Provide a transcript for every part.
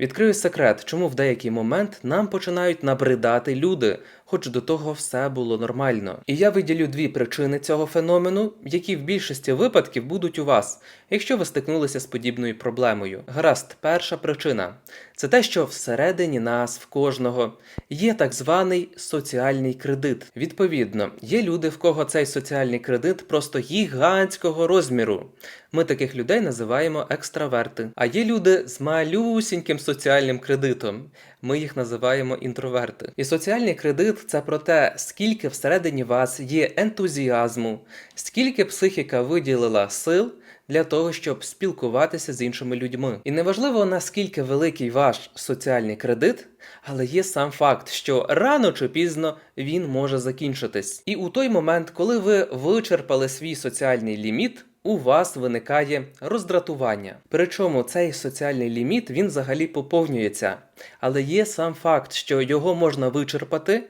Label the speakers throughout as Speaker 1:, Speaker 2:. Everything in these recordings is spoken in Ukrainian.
Speaker 1: Відкрию секрет, чому в деякий момент нам починають набридати люди, хоч до того все було нормально. І я виділю дві причини цього феномену, які в більшості випадків будуть у вас, якщо ви стикнулися з подібною проблемою. Гаразд, перша причина це те, що всередині нас, в кожного, є так званий соціальний кредит. Відповідно, є люди, в кого цей соціальний кредит просто гігантського розміру. Ми таких людей називаємо екстраверти. А є люди з малюсіньким соціальним кредитом. Ми їх називаємо інтроверти. І соціальний кредит це про те, скільки всередині вас є ентузіазму, скільки психіка виділила сил для того, щоб спілкуватися з іншими людьми. І неважливо наскільки великий ваш соціальний кредит, але є сам факт, що рано чи пізно він може закінчитись. І у той момент, коли ви вичерпали свій соціальний ліміт. У вас виникає роздратування. Причому цей соціальний ліміт він взагалі поповнюється. Але є сам факт, що його можна вичерпати.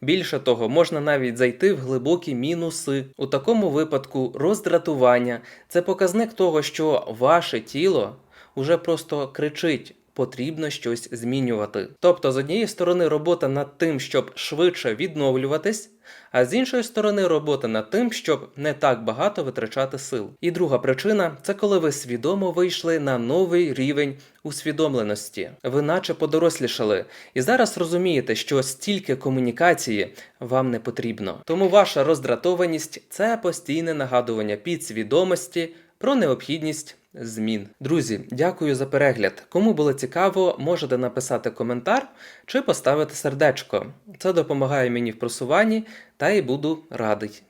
Speaker 1: Більше того, можна навіть зайти в глибокі мінуси. У такому випадку роздратування це показник того, що ваше тіло уже просто кричить. Потрібно щось змінювати. Тобто, з однієї сторони, робота над тим, щоб швидше відновлюватись, а з іншої сторони, робота над тим, щоб не так багато витрачати сил. І друга причина це коли ви свідомо вийшли на новий рівень усвідомленості. Ви наче подорослішали, і зараз розумієте, що стільки комунікації вам не потрібно. Тому ваша роздратованість це постійне нагадування підсвідомості про необхідність змін. Друзі, дякую за перегляд. Кому було цікаво, можете написати коментар чи поставити сердечко. Це допомагає мені в просуванні та й буду радий.